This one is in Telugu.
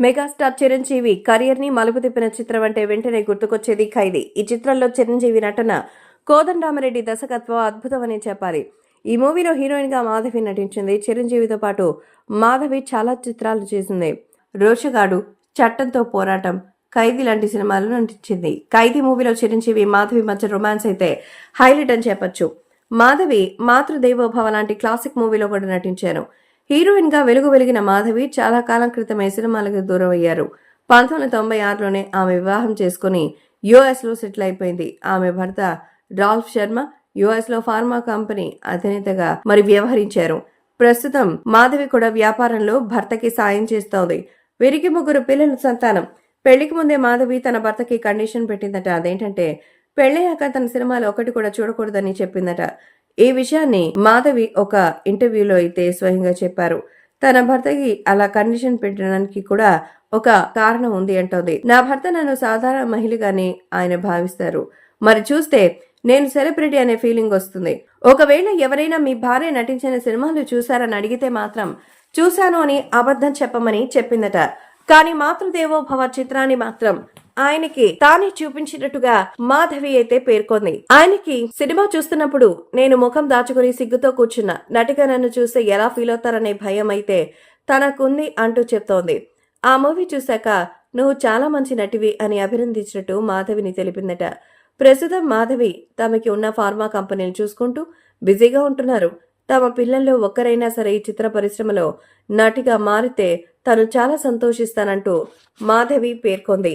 మెగాస్టార్ చిరంజీవి కెరియర్ని మలుపు తిప్పిన చిత్రం అంటే వెంటనే గుర్తుకొచ్చేది ఖైదీ. ఈ చిత్రంలో చిరంజీవి నటన కోదండరామరెడ్డి దర్శకత్వం అద్భుతమని చెప్పాలి. ఈ మూవీలో హీరోయిన్గా మాధవి నటించింది. చిరంజీవితో పాటు మాధవి చాలా చిత్రాలు చేసింది. రోషగాడు చట్టంతో పోరాటం ఖైదీ లాంటి సినిమాలు నటించింది. ఖైదీ మూవీలో చిరంజీవి మాధవి మధ్య రొమాన్స్ అయితే హైలైట్ అని చెప్పొచ్చు. మాధవి మాతృదేవోభవ లాంటి క్లాసిక్ మూవీలో కూడా నటించారు. హీరోయిన్గా వెలుగు వెలిగిన మాధవి చాలా కాలం క్రితమే సినిమాలకు దూరం అయ్యారు పంతొమ్మిది వందల తొంభై ఆరులోనే ఆమె వివాహం చేసుకుని యుఎస్లో సెటిల్ అయిపోయింది. ఆమె భర్త రాల్ఫ్ శర్మ యుఎస్లో ఫార్మా కంపెనీ అధినేతగా మరి వ్యవహరించారు. ప్రస్తుతం మాధవి కూడా వ్యాపారంలో భర్తకి సాయం చేస్తోంది. వీరికి ముగ్గురు పిల్లల సంతానం. పెళ్ళికి ముందే మాధవి తన భర్తకి కండిషన్ పెట్టిందట. అదేంటంటే పెళ్ళయ్యాక తన సినిమాలు ఒకటి కూడా చూడకూడదని చెప్పిందట. ఈ విషయాన్ని మాధవి ఒక ఇంటర్వ్యూలో అయితే స్వయంగా చెప్పారు. తన భర్తకి అలా కండిషన్ పెట్టడానికి కూడా ఒక కారణం ఉంది అంటోంది. నా భర్త నన్ను సాధారణ మహిళగానే ఆయన భావిస్తారు. మరి చూస్తే నేను సెలబ్రిటీ అనే ఫీలింగ్ వస్తుంది. ఒకవేళ ఎవరైనా మీ భార్య నటించిన సినిమాలు చూశారని అడిగితే మాత్రం చూశాను అని అబద్ధం చెప్పమని చెప్పిందట. కానీ మాతృదేవోభవ చిత్రాన్ని మాత్రం ఆయనకి తానే చూపించినట్టుగా మాధవి అయితే పేర్కొంది. ఆయనకి సినిమా చూస్తున్నప్పుడు నేను ముఖం దాచుకుని సిగ్గుతో కూర్చున్నా నటిగా నన్ను చూస్తే ఎలా ఫీల్ అవుతారనే భయం అయితే తనకుంది అంటూ చెప్తోంది. ఆ మూవీ చూశాక నువ్వు చాలా మంచి నటివి అని అభినందించినట్టు మాధవిని తెలిపిందట. ప్రస్తుతం మాధవి తమకి ఉన్న ఫార్మా కంపెనీలు చూసుకుంటూ బిజీగా ఉంటున్నారు. తమ పిల్లల్లో ఒక్కరైనా సరే ఈ చిత్ర పరిశ్రమలో నటిగా మారితే తను చాలా సంతోషిస్తానంటూ మాధవి పేర్కొంది.